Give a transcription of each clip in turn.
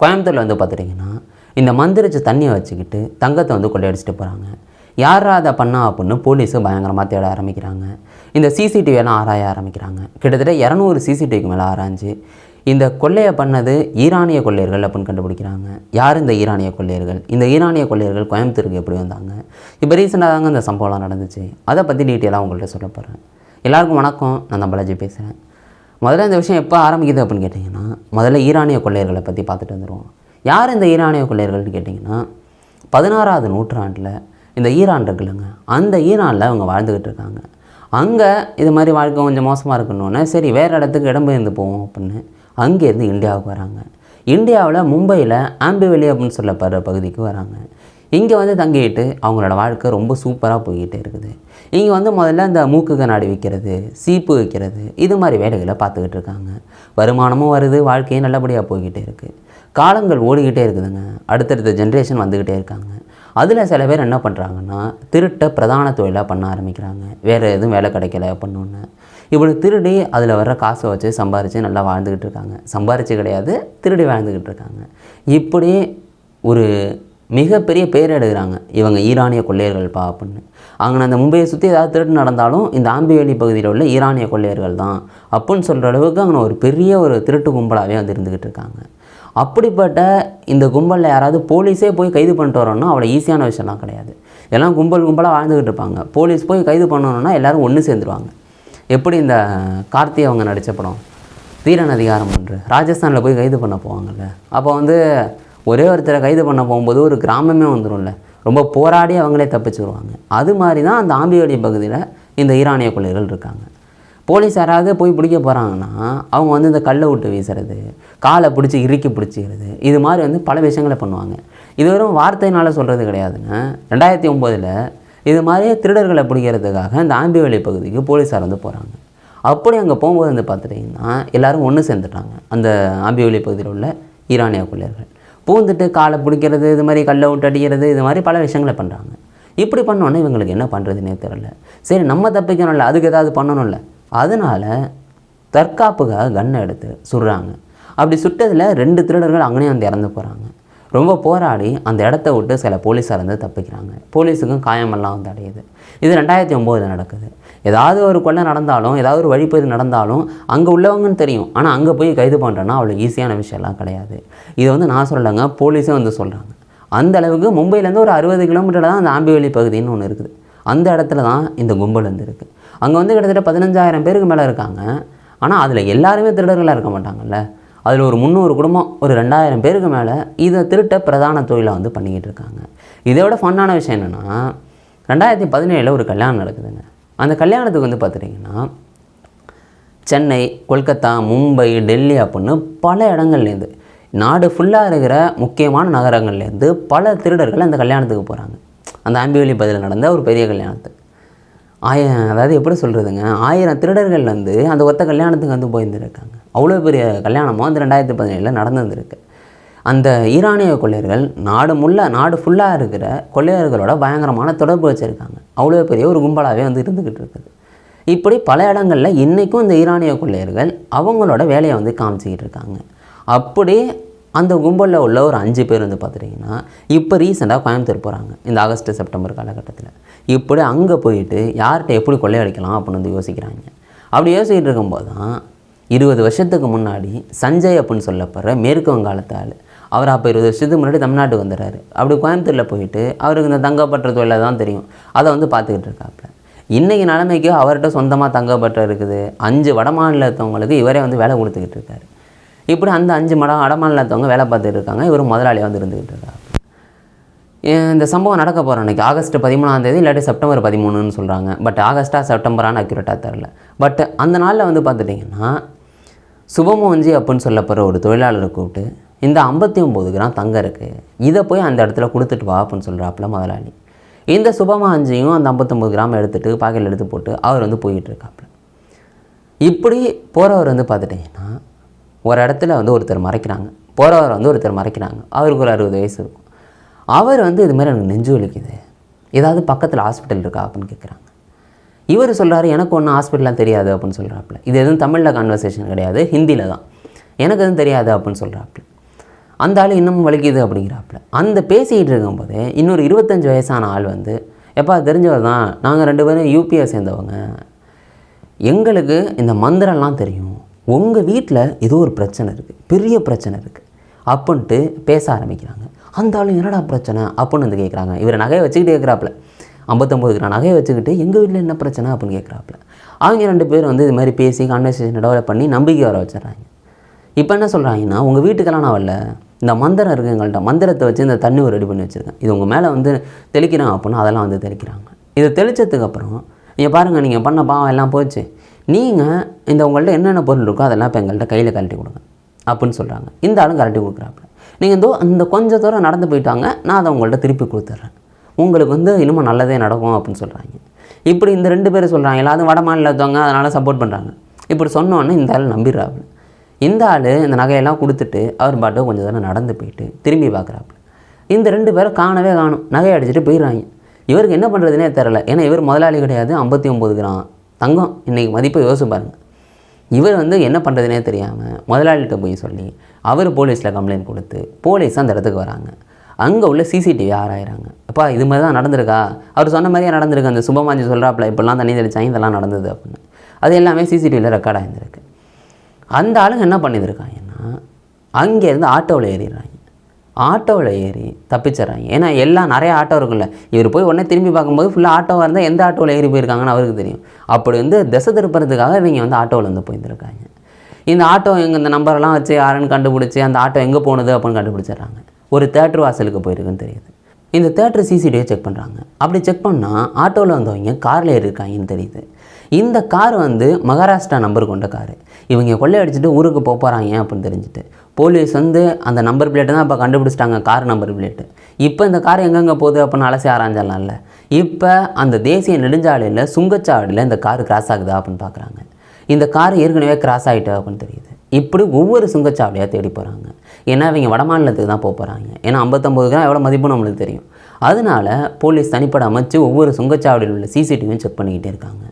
கோயம்புத்தூரில் வந்து பார்த்துட்டிங்கன்னா இந்த மந்திரிச்ச தண்ணியை வச்சுக்கிட்டு தங்கத்தை வந்து கொள்ளையடிச்சிட்டு போகிறாங்க யாரா அதை பண்ணா அப்படின்னு போலீஸு பயங்கரமாக தேட ஆரம்பிக்கிறாங்க. இந்த சிசிடிவியெல்லாம் ஆராய ஆரம்பிக்கிறாங்க. கிட்டத்தட்ட இரநூறு சிசிடிவிக்கு மேலே ஆராய்ஞ்சு இந்த கொள்ளையை பண்ணது ஈரானிய கொள்ளையர்கள் அப்படின்னு கண்டுபிடிக்கிறாங்க. யார் இந்த ஈரானிய கொள்ளையர்கள்? இந்த ஈரானிய கொள்ளையர்கள் கோயம்புத்தூருக்கு எப்படி வந்தாங்க? இப்போ ரீசெண்டாக தாங்க இந்த சம்பவம்லாம் நடந்துச்சு. அதை பற்றி டீட்டெயிலாக உங்கள்கிட்ட சொல்ல போகிறேன் எல்லாருக்கும் வணக்கம். நான் தம்பலாஜி பேசுகிறேன் முதல்ல இந்த விஷயம் எப்போ ஆரம்பிக்குது அப்படின்னு கேட்டிங்கன்னா முதல்ல ஈரானிய கொள்ளையர்களை பற்றி பார்த்துட்டு வந்துடுவோம் யார் இந்த ஈரானிய கொள்ளையர்கள்னு கேட்டிங்கன்னா பதினாறாவது நூற்றாண்டில் இந்த ஈரான் இருக்குல்லங்க. அந்த ஈரானில் அவங்க வாழ்ந்துக்கிட்டு இருக்காங்க. அங்கே இது மாதிரி வாழ்க்கை கொஞ்சம் மோசமாக இருக்கணுன்னே சரி வேறு இடத்துக்கு இடம்பெயர்ந்து போவோம் அப்படின்னு அங்கேருந்து இந்தியாவுக்கு வராங்க. இந்தியாவில் மும்பையில் ஆம்பிவெலி அப்படின்னு சொல்லப்படுற பகுதிக்கு வராங்க. இங்கே வந்து தங்கிட்டு அவங்களோட வாழ்க்கை ரொம்ப சூப்பராக போய்கிட்டே இருக்குது. இங்கே வந்து முதல்ல இந்த மூக்கு கண்ணாடி விற்கிறது சீப்பு வைக்கிறது இது மாதிரி வேலைகளை பார்த்துக்கிட்டு இருக்காங்க. வருமானமும் வருது வாழ்க்கையும் நல்லபடியாக போய்கிட்டே இருக்குது காலங்கள் ஓடிக்கிட்டே இருக்குதுங்க. அடுத்தடுத்த ஜென்ரேஷன் வந்துக்கிட்டே இருக்காங்க. அதில் சில பேர் என்ன பண்ணுறாங்கன்னா திருட்டை பிரதான தொழிலாக பண்ண ஆரம்பிக்கிறாங்க. வேறு எதுவும் வேலை கிடைக்கல பண்ணோன்னு. இப்படி திருடி அதில் வர்ற காசை வச்சு சம்பாரித்து நல்லா வாழ்ந்துக்கிட்டு இருக்காங்க. சம்பாரித்து கிடையாது திருடி வாழ்ந்துக்கிட்டு இருக்காங்க. இப்படி ஒரு மிகப்பெரிய பேர் எடுக்கிறாங்க. இவங்க ஈரானிய கொள்ளையர்கள் பா அப்படின்னு அங்கே அந்த மும்பையை சுற்றி ஏதாவது திருட்டு நடந்தாலும் இந்த ஆம்பிவேலி பகுதியில் உள்ள ஈரானிய கொள்ளையர்கள் தான். அப்புடின்னு சொல்கிற அளவுக்கு அங்கே ஒரு பெரிய ஒரு திருட்டு கும்பலாகவே வந்து இருந்துக்கிட்டு இருக்காங்க. அப்படிப்பட்ட இந்த கும்பலில் யாராவது போலீஸே போய் கைது பண்ணிட்டு வரோன்னா அவ்வளோ ஈஸியான விஷயம்லாம் கிடையாது. எல்லாம் கும்பல் கும்பலாக வாழ்ந்துக்கிட்டு இருப்பாங்க. போலீஸ் போய் கைது பண்ணணுன்னா எல்லோரும் ஒன்று சேர்ந்துருவாங்க. எப்படி இந்த கார்த்தி அவங்க நடித்த படம்? வீரன் அதிகாரம் ஒன்று. ராஜஸ்தானில் போய் கைது பண்ண போவாங்கல்ல. அப்போ வந்து ஒரே ஒருத்தரை கைது பண்ண போகும்போது ஒரு கிராமமே வந்துடும்ல ரொம்ப போராடி அவங்களே தப்பிச்சு வருவாங்க. அது மாதிரி தான் அந்த ஆம்பிவடி பகுதியில் இந்த ஈரானிய கொள்ளைகள் இருக்காங்க. போலீஸ் யாராவது போய் பிடிக்க போகிறாங்கன்னா அவங்க வந்து இந்த கல்லை விட்டு வீசுறது காலை பிடிச்சி இறுக்கி பிடிச்சிக்கிறது இது மாதிரி வந்து பல விஷயங்களை பண்ணுவாங்க. இது வெறும் வார்த்தையினால் சொல்கிறது கிடையாதுங்க. ரெண்டாயிரத்தி ஒம்போதில் இது மாதிரியே திருடர்களை பிடிக்கிறதுக்காக இந்த ஆம்பிவெளி பகுதிக்கு போலீஸார் வந்து போகிறாங்க அப்படி அங்கே போகும்போது வந்து பார்த்துட்டிங்கன்னா எல்லோரும் ஒன்று சேர்ந்துட்டாங்க. அந்த ஆம்பிவெளி பகுதியில் உள்ள ஈரானிய கொள்ளையர்கள். பூந்துட்டு காலை பிடிக்கிறது இது மாதிரி கல்லை விட்டு அடிக்கிறது இது மாதிரி பல விஷயங்களை பண்ணுறாங்க இப்படி பண்ணோன்னே இவங்களுக்கு என்ன பண்ணுறதுனே தெரில சரி நம்ம தப்பிக்கணும்ல அதுக்கு ஏதாவது பண்ணணும்ல. அதனால் தற்காப்புக்காக கன்னை எடுத்து சுடுறாங்க. அப்படி சுட்டதில் ரெண்டு திருடர்கள் அங்கேயும் வந்து இறந்து போகிறாங்க ரொம்ப போராடி அந்த இடத்த விட்டு சில போலீஸார் வந்து தப்பிக்கிறாங்க. போலீஸுக்கும் காயமெல்லாம் வந்து அடையுது. இது ரெண்டாயிரத்தி ஒம்போதில் நடக்குது. ஏதாவது ஒரு கொள்ளை நடந்தாலும் ஏதாவது ஒரு வழிப்பறி நடந்தாலும் அங்கே உள்ளவங்கன்னு தெரியும். ஆனால் அங்கே போய் கைது பண்ணுறேன்னா அவ்வளோ ஈஸியான விஷயம்லாம் கிடையாது. இதை வந்து நான் சொல்லலைங்க போலீஸும் வந்து சொல்கிறாங்க அந்த அளவுக்கு மும்பையிலேருந்து ஒரு அறுபது கிலோமீட்டரில் தான் அந்த ஆம்பிவெளி பகுதின்னு ஒன்று இருக்குது. அந்த இடத்துல தான் இந்த கும்பல் வந்து இருக்குது அங்கே வந்து கிட்டத்தட்ட பதினஞ்சாயிரம் பேருக்கு மேலே இருக்காங்க. ஆனால் அதில் எல்லாருமே திருடர்களாக இருக்க மாட்டாங்கல்ல. அதில் ஒரு முந்நூறு குடும்பம் ஒரு ரெண்டாயிரம் பேருக்கு மேலே இதை திருட்ட பிரதான தொழிலை வந்து பண்ணிக்கிட்டு இருக்காங்க. இதை விட ஃபன்னான விஷயம் என்னென்னா ரெண்டாயிரத்தி பதினேழில் ஒரு கல்யாணம் நடக்குதுங்க. அந்த கல்யாணத்துக்கு வந்து பார்த்துட்டிங்கன்னா சென்னை கொல்கத்தா மும்பை டெல்லி அப்படின்னு பல இடங்கள்லேருந்து நாடு ஃபுல்லாக இருக்கிற முக்கியமான நகரங்கள்லேருந்து பல திருடர்கள் அந்த கல்யாணத்துக்கு போகிறாங்க அந்த ஆம்பிவலி பதில் நடந்த ஒரு பெரிய கல்யாணத்துக்கு ஆய அதாவது எப்படி சொல்கிறதுங்க ஆயிரம் திருடர்கள் வந்து அந்த ஒத்த கல்யாணத்துக்கு வந்து போயிருந்துருக்காங்க. அவ்வளோ பெரிய கல்யாணமும் அந்த ரெண்டாயிரத்தி பதினேழில் நடந்துருக்கு அந்த ஈரானிய கொள்ளையர்கள் நாடு முள்ள நாடு ஃபுல்லாக இருக்கிற கொள்ளையர்களோட பயங்கரமான தொடர்பு வச்சுருக்காங்க. அவ்வளோ பெரிய ஒரு கும்பலாகவே வந்து இருந்துக்கிட்டு இருக்குது. இப்படி பல இடங்களில் இன்றைக்கும் இந்த ஈரானிய கொள்ளையர்கள் அவங்களோட வேலையை வந்து காமிச்சிக்கிட்டு இருக்காங்க. அப்படி அந்த கும்பலில் உள்ள ஒரு அஞ்சு பேர் வந்து பார்த்துட்டிங்கன்னா இப்போ ரீசெண்டாக கோயம்புத்தூர் போகிறாங்க இந்த ஆகஸ்ட் செப்டம்பர் காலகட்டத்தில். இப்படி அங்கே போயிட்டு யார்கிட்ட எப்படி கொள்ளையடிக்கலாம் அப்படின்னு வந்து யோசிக்கிறாங்க. அப்படி யோசிக்கிட்டு இருக்கும்போது தான் இருபது வருஷத்துக்கு முன்னாடி சஞ்சய் அப்படின்னு சொல்லப்படுற மேற்கு வங்காளத்தால் ஆள் அவர் அப்போ இருபது வருஷத்துக்கு முன்னாடி தமிழ்நாட்டுக்கு வந்துடுறாரு. அப்படி கோயம்புத்தூரில் போயிட்டு அவருக்கு இந்த தங்கப்பற்ற தொழிலை தான் தெரியும். அதை வந்து பார்த்துக்கிட்டு இருக்காப்புல இன்றைக்கி நிலைமைக்கு அவர்கிட்ட சொந்தமாக தங்கப்பற்ற இருக்குது. அஞ்சு வட மாநிலத்தவங்களுக்கு இவரே வந்து வேலை கொடுத்துக்கிட்டு இருக்காரு. இப்படி அந்த அஞ்சு மட வடமாநிலத்தவங்க வேலை பார்த்துட்டு இருக்காங்க. இவர் முதலாளியாக வந்து இருந்துக்கிட்டு இருக்காரு. இந்த சம்பவம் நடக்க போகிற அன்றைக்கி ஆகஸ்ட் பதிமூணாம் தேதி இல்லாட்டி செப்டம்பர் பதிமூணுன்னு சொல்கிறாங்க பட் ஆகஸ்ட்டாக செப்டம்பரான அக்யூரேட்டாக தெரில பட் அந்த நாளில் வந்து பார்த்துட்டிங்கன்னா சுபமோஞ்சி அப்படின்னு சொல்லப்படுற ஒரு தொழிலாளரை கூப்பிட்டு இந்த ஐம்பத்தி ஒம்பது கிராம் தங்கம் இருக்குது இதை போய் அந்த இடத்துல கொடுத்துட்டு வா அப்படின்னு சொல்கிறாப்புல முதலாளி. இந்த சுபமா அஞ்சையும் அந்த ஐம்பத்தொம்பது கிராம் எடுத்துகிட்டு பாக்கெட்டில் எடுத்து போட்டு அவர் வந்து போயிட்டு இருக்காப்புல. இப்படி போகிறவர் வந்து பார்த்துட்டிங்கன்னா ஒரு இடத்துல வந்து ஒருத்தர் மறைக்கிறாங்க. போகிறவர் வந்து ஒருத்தர் மறைக்கிறாங்க. அவருக்கு ஒரு அறுபது வயசு இருக்கும். அவர் வந்து இது மாதிரி எனக்கு நெஞ்சு வலிக்குது. ஏதாவது பக்கத்தில் ஹாஸ்பிட்டல் இருக்கா அப்படின்னு கேட்குறாங்க இவர் சொல்கிறாரு எனக்கு ஒன்றும் ஹாஸ்பிட்டலாம் தெரியாது அப்படின்னு சொல்கிறாப்புல இது எதுவும் தமிழில் கான்வர்சேஷன் கிடையாது ஹிந்தியில் தான் எனக்கு எதுவும் தெரியாது அப்படின்னு சொல்கிறாப்புல அந்த ஆள் இன்னமும் வலிக்குது அப்படிங்கிறாப்புல. அந்த பேசிக்கிட்டு இருக்கும்போது இன்னொரு இருபத்தஞ்சி வயசான ஆள் வந்து எப்பா தெரிஞ்சவர் தான். நாங்கள் ரெண்டு பேரும் யூபிஐ சேர்ந்தவங்க. எங்களுக்கு இந்த மந்திரம்லாம் தெரியும். உங்கள் வீட்டில் ஏதோ ஒரு பிரச்சனை இருக்குது பெரிய பிரச்சனை இருக்குது அப்படின்ட்டு பேச ஆரம்பிக்கிறாங்க. அந்த ஆளும் என்னடா பிரச்சனை? அப்படின்னு வந்து கேட்குறாங்க இவர் நகையை வச்சுக்கிட்டு கேட்குறாப்புல ஐம்பத்தொம்போது கிராம் நகையை வச்சுக்கிட்டு எங்கள் வீட்டில் என்ன பிரச்சனை? அப்படின்னு கேட்குறாப்புல அவங்க ரெண்டு பேரும் வந்து இது மாதிரி பேசி கான்வர்சேஷன் டெவலப் பண்ணி நம்பிக்கை வர வச்சிடறாங்க. இப்போ என்ன சொல்கிறாங்கன்னா உங்கள் வீட்டுக்கெல்லாம் நான் வரல. இந்த மந்திரம் இருக்குது எங்கள்கிட்ட மந்திரத்தை வச்சு இந்த தண்ணி ஒரு ரெடி பண்ணி வச்சுருக்கேன். இது உங்கள் மேலே வந்து தெளிக்கிறான் அப்படின்னா அதெல்லாம் வந்து தெளிக்கிறாங்க. இதை தெளித்ததுக்கப்புறம் நீங்கள் பாருங்கள் நீங்கள் பண்ண பாவம் எல்லாம் போச்சு. நீங்கள் இந்த உங்கள்கிட்ட என்னென்ன பொருள் இருக்கோ அதெல்லாம் இப்போ எங்கள்கிட்ட கையில் கழட்டி கொடுங்க அப்படின்னு சொல்கிறாங்க இந்த ஆளும் கழட்டி கொடுக்குறாப்புல. நீங்கள் இந்த அந்த கொஞ்சம் தூரம் நடந்து போயிட்டாங்க நான் அதை உங்கள்கிட்ட திருப்பி கொடுத்துட்றேன். உங்களுக்கு வந்து இன்னமும் நல்லதே நடக்கும் அப்படின்னு சொல்கிறாங்க இப்படி இந்த ரெண்டு பேரும் சொல்கிறாங்க எல்லாரும் வட மாநிலத்தவங்க அதனால் சப்போர்ட் பண்ணுறாங்க இப்படி சொன்னோன்னே இந்த ஆள் நம்பிடுறாப்புல. இந்த ஆள் இந்த நகையெல்லாம் கொடுத்துட்டு அவர் பாட்டு கொஞ்சம் தூரம் நடந்து போயிட்டு திரும்பி பார்க்குறாப்புல. இந்த ரெண்டு பேரும் காணவே காணும். நகையை அடிச்சுட்டு போயிடுறாங்க. இவருக்கு என்ன பண்ணுறதுனே தெரில ஏன்னா இவர் முதலாளி கிடையாது. ஐம்பத்தி ஒம்பது கிராம் தங்கம். இன்றைக்கி மதிப்பை யோசிச்சு பாருங்கள் இவர் வந்து என்ன பண்ணுறதுனே தெரியாமல் முதலாளிகிட்ட போய் சொல்லி அவர் போலீஸில் கம்ப்ளைண்ட் கொடுத்து போலீஸ் அந்த இடத்துக்கு வராங்க. அங்கே உள்ள சிசிடிவி ஆராயிறாங்க. அப்பா இது மாதிரி தான் நடந்திருக்கா? அவர் சொன்ன மாதிரியே நடந்திருக்கு. அந்த சுபமாஞ்சி சொல்கிறாப்புல இப்படிலாம் தண்ணி தெளிச்சாங்க இதெல்லாம் நடந்தது அப்படின்னு. அது எல்லாமே சிசிடிவியில் ரெக்கார்ட் ஆகியிருந்திருக்கு அந்த ஆளுங்க என்ன பண்ணியிருக்காங்கன்னா அங்கேருந்து ஆட்டோவில் ஏறிடுறாங்க. ஆட்டோவில் ஏறி தப்பிச்சிடுறாங்க. ஏன்னா எல்லாம் நிறைய ஆட்டோ இருக்குல்ல. இவர் போய் உடனே திரும்பி பார்க்கும்போது ஃபுல்லாக ஆட்டோவாக இருந்தால் எந்த ஆட்டோவில் ஏறி போயிருக்காங்கன்னு அவருக்கு தெரியும். அப்படி வந்து திசை திருப்புறதுக்காக இவங்க வந்து ஆட்டோவில் வந்து போயிருந்துருக்காங்க. இந்த ஆட்டோ எங்கே இந்த நம்பரெல்லாம் வச்சு யாருன்னு கண்டுபிடிச்சி அந்த ஆட்டோ எங்கே போனது அப்படின்னு கண்டுபிடிச்சிடுறாங்க. ஒரு தேட்டர் வாசலுக்கு போயிருக்குன்னு தெரியுது. இந்த தேட்டர் சிசிடிவியை செக் பண்ணுறாங்க அப்படி செக் பண்ணால் ஆட்டோவில் வந்தவங்க காரில் ஏறிருக்காங்கன்னு தெரியுது. இந்த கார் வந்து மகாராஷ்டிரா நம்பர் கொண்ட காரு. இவங்க கொள்ளையடிச்சிட்டு ஊருக்கு போக போகிறாங்க அப்படின்னு தெரிஞ்சுட்டு. போலீஸ் வந்து அந்த நம்பர் பிளேட்டை தான் இப்போ கண்டுபிடிச்சிட்டாங்க கார் நம்பர் பிளேட்டு. இப்போ இந்த கார் எங்கெங்கே போகுது அப்படின்னு அலசி ஆராய்ஞ்சிடலாம்ல இப்போ அந்த தேசிய நெடுஞ்சாலையில் சுங்கச்சாவடியில் இந்த கார் கிராஸ் ஆகுதா அப்படின்னு பார்க்குறாங்க இந்த கார் ஏற்கனவே கிராஸ் ஆகிட்டு அப்படின்னு தெரியுது. இப்படி ஒவ்வொரு சுங்கச்சாவடியாக தேடி போகிறாங்க ஏன்னா இவங்க வடமாநிலத்துக்கு தான் போக போகிறாங்க ஏன்னா ஐம்பத்தொம்பது கிராம் எவ்வளோ மதிப்பு நம்மளுக்கு தெரியும். அதனால போலீஸ் தனிப்பட அமைச்சு ஒவ்வொரு சுங்கச்சாவடியில் உள்ள சிசிடிவியும் செக் பண்ணிக்கிட்டே இருக்காங்க.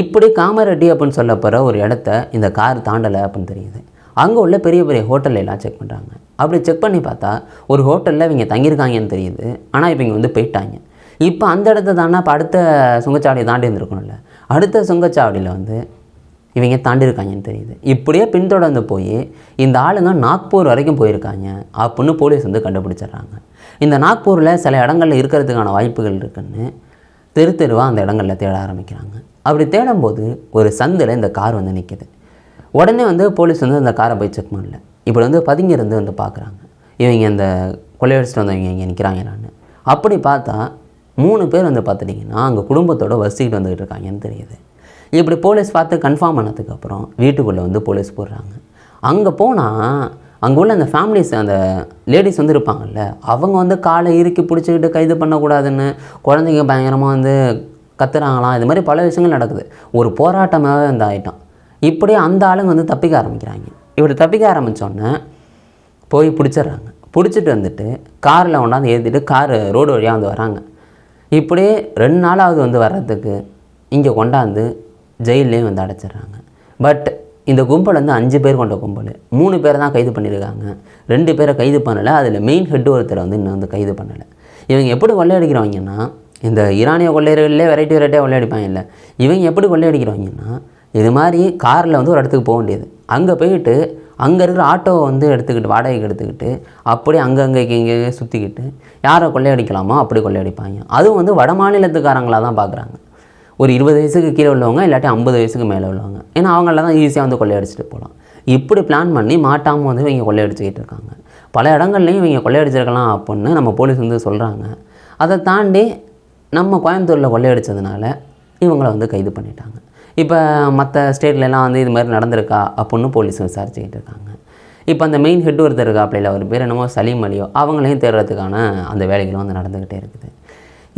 இப்படி காமரெட்டி அப்படின்னு சொல்ல போகிற ஒரு இடத்த இந்த கார் தாண்டலை அப்படின்னு தெரியுது. அங்கே உள்ள பெரிய பெரிய ஹோட்டல் எல்லாம் செக் பண்ணுறாங்க அப்படி செக் பண்ணி பார்த்தா ஒரு ஹோட்டலில் இவங்க தங்கியிருக்காங்கன்னு தெரியுது. ஆனால் இப்போ இங்கே வந்து போயிட்டாங்க. இப்போ அந்த இடத்த தானே இப்போ அடுத்த சுங்கச்சாவடியை தாண்டி இருந்திருக்கணும்ல அடுத்த சுங்கச்சாவடியில் வந்து இவங்க தாண்டியிருக்காங்கன்னு தெரியுது. இப்படியே பின்தொடர்ந்து போய் இந்த ஆளுங்க நாக்பூர் வரைக்கும் போயிருக்காங்க அப்படின்னு போலீஸ் வந்து கண்டுபிடிச்சிடுறாங்க. இந்த நாக்பூரில் சில இடங்களில் இருக்கிறதுக்கான வாய்ப்புகள் இருக்குன்னு தெரு தெருவாக அந்த இடங்களில் தேட ஆரம்பிக்கிறாங்க. அப்படி தேடும்போது ஒரு சந்தில் இந்த கார் வந்து நிற்கிது உடனே வந்து போலீஸ் வந்து அந்த காரை போய் செக் பண்ணல. இப்படி வந்து பதுங்கியிருந்து வந்து பார்க்குறாங்க இவங்க அந்த கொள்ளையடிச்சிட்டு வந்தவங்க இங்கே நிற்கிறாங்க நான் அப்படி பார்த்தா மூணு பேர் வந்து பார்த்துட்டிங்கன்னா அங்கே குடும்பத்தோடு வசிக்கிட்டு வந்துக்கிட்டு இருக்காங்கன்னு தெரியுது. இப்படி போலீஸ் பார்த்து கன்ஃபார்ம் பண்ணதுக்கப்புறம் வீட்டுக்குள்ளே வந்து போலீஸ் போடுறாங்க. அங்கே போனால் அங்கே உள்ள அந்த ஃபேமிலிஸ் அந்த லேடிஸ் வந்து இருப்பாங்கல்ல அவங்க வந்து காலை இறுக்கி பிடிச்சிக்கிட்டு கைது பண்ணக்கூடாதுன்னு குழந்தைங்க பயங்கரமாக வந்து கத்துறாங்களாம் இது மாதிரி பல விஷயங்கள் நடக்குது. ஒரு போராட்டமாகவே வந்து ஆகிட்டோம் இப்படி அந்த ஆளுங்க வந்து தப்பிக்க ஆரம்பிக்கிறாங்க. இப்படி தப்பிக்க ஆரம்பித்தோன்னே போய் பிடிச்சிடுறாங்க. பிடிச்சிட்டு வந்துட்டு காரில் கொண்டாந்து ஏற்றிட்டு கார் ரோடு வழியாக வந்து வராங்க. இப்படியே ரெண்டு நாளாவது வந்து வர்றதுக்கு இங்கே கொண்டாந்து ஜெயிலையும் வந்து அடைச்சிடுறாங்க. பட் இந்த கும்பல் வந்து அஞ்சு பேர் கொண்ட கும்பல். மூணு பேரை தான் கைது பண்ணியிருக்காங்க. ரெண்டு பேரை கைது பண்ணலை. அதில் மெயின் ஹெட் ஒருத்தரை வந்து இன்னும் வந்து கைது பண்ணலை. இவங்க எப்படி கொள்ளையடிக்கிறவங்கன்னா இந்த ஈரானிய கொள்ளையர்களே வெரைட்டி வெரைட்டியாக கொள்ளையடிப்பாங்க இல்லை. இவங்க எப்படி கொள்ளையடிக்கிறவங்கன்னா இது மாதிரி காரில் வந்து ஒரு இடத்துக்கு போக வேண்டியது. அங்கே போயிட்டு அங்கே இருக்கிற ஆட்டோவை வந்து எடுத்துக்கிட்டு வாடகைக்கு எடுத்துக்கிட்டு அப்படியே அங்கங்கே இங்கே சுற்றிக்கிட்டு யாரை கொள்ளையடிக்கலாமோ அப்படி கொள்ளையடிப்பாங்க. அதுவும் வந்து வட மாநிலத்துக்காரங்களாக தான் பார்க்குறாங்க ஒரு இருபது வயசுக்கு கீழே உள்ளவங்க இல்லாட்டி ஐம்பது வயசுக்கு மேலே உள்ளவங்க. ஏன்னா அவங்கள தான் ஈஸியாக வந்து கொள்ளையடிச்சிட்டு போகலாம். இப்படி பிளான் பண்ணி மாட்டாமல் வந்து இவங்க கொள்ளையடிச்சிக்கிட்டு இருக்காங்க. பல இடங்கள்லையும் இவங்க கொள்ளையடிச்சிருக்கலாம் அப்படின்னு நம்ம போலீஸ் வந்து சொல்கிறாங்க அதை தாண்டி நம்ம கோயம்புத்தூரில் கொள்ளையடிச்சதுனால இவங்களை வந்து கைது பண்ணிட்டாங்க. இப்போ மற்ற ஸ்டேட்லலாம் வந்து இது மாதிரி நடந்திருக்கா அப்படின்னு போலீஸ் விசாரிச்சுக்கிட்டு இருக்காங்க. இப்போ அந்த மெயின் ஹெட் ஒருத்தர் இருக்காப்பில் அவர் பேர் என்னமோ சலீம் அலியோ அவங்களையும் தேடுறதுக்கான அந்த வேலைகளும் வந்து நடந்துக்கிட்டே இருக்குது.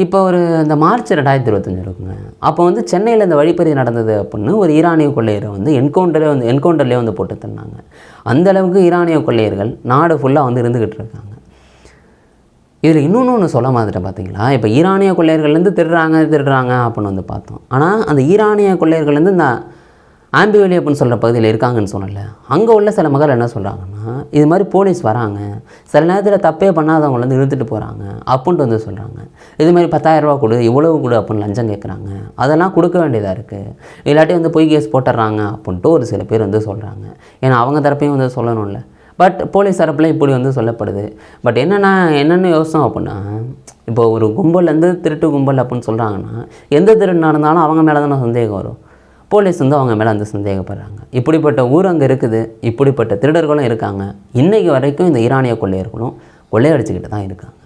இப்போ ஒரு இந்த மார்ச் ரெண்டாயிரத்தி இருபத்தஞ்சு இருக்குங்க. அப்போ வந்து சென்னையில் இந்த வழிப்பறி நடந்தது அப்படின்னு ஒரு ஈரானிய கொள்ளையரை வந்து என்கவுண்டரே வந்து என்கவுண்டர்லேயே வந்து போட்டு தந்தாங்க. அந்தளவுக்கு ஈரானிய கொள்ளையர்கள் நாடு ஃபுல்லாக வந்து இருந்துக்கிட்டு இருக்காங்க. இதில் இன்னொன்று ஒன்று சொல்ல மாதிரிட்ட பார்த்தீங்களா? இப்போ ஈரானிய கொள்ளையர்கள்லேருந்து திருடுறாங்க திருடுறாங்க அப்படின்னு வந்து பார்த்தோம். ஆனால் அந்த ஈரானிய கொள்ளையர்கள்லேருந்து இந்த ஆம்பிவலி அப்படின்னு சொல்கிற பகுதியில் இருக்காங்கன்னு சொன்னல அங்கே உள்ள சில மக்கள் என்ன சொல்கிறாங்கன்னா இது மாதிரி போலீஸ் வராங்க. சில நேரத்தில் தப்பே பண்ணாதவங்க வந்து இழுத்துட்டு போகிறாங்க அப்படின்ட்டு வந்து சொல்கிறாங்க இது மாதிரி பத்தாயிரரூபா கொடு இவ்வளவு கொடு அப்படின்னு லஞ்சம் கேட்குறாங்க அதெல்லாம் கொடுக்க வேண்டியதாக இருக்குது இல்லாட்டி வந்து பொய் கேஸ் போட்டுடுறாங்க அப்படின்ட்டு ஒரு சில பேர் வந்து சொல்கிறாங்க ஏன்னா அவங்க தரப்பையும் வந்து சொல்லணும்ல. பட் போலீஸ் தரப்பில் இப்படி வந்து சொல்லப்படுது. பட் என்னென்னா என்னென்ன யோசனை அப்படின்னா இப்போ ஒரு கும்பல்லேருந்து திருட்டு கும்பல் அப்படின்னு சொல்கிறாங்கன்னா எந்த திருட்டு நடந்தாலும் அவங்க மேலே தானே சந்தேகம் வரும். போலீஸ் வந்து அவங்க மேலே வந்து சந்தேகப்படுறாங்க. இப்படிப்பட்ட ஊர் அங்கே இருக்குது இப்படிப்பட்ட திருடர்களும் இருக்காங்க. இன்றைக்கு வரைக்கும் இந்த ஈரானிய கொள்ளையர்களும் கொள்ளையடிச்சுக்கிட்டு தான் இருக்காங்க.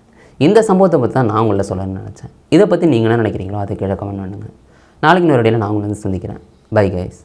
இந்த சம்பவத்தை பற்றி தான் நான் உங்களை சொல்லணும்னு நினச்சேன். இதை பற்றி நீங்கள் என்ன நினைக்கிறீங்களோ அதை கீழே கமெண்ட் பண்ணுங்கள் நாளைக்கு இன்னொரு இடையில நான் உங்களை வந்து சந்திக்கிறேன். Bye guys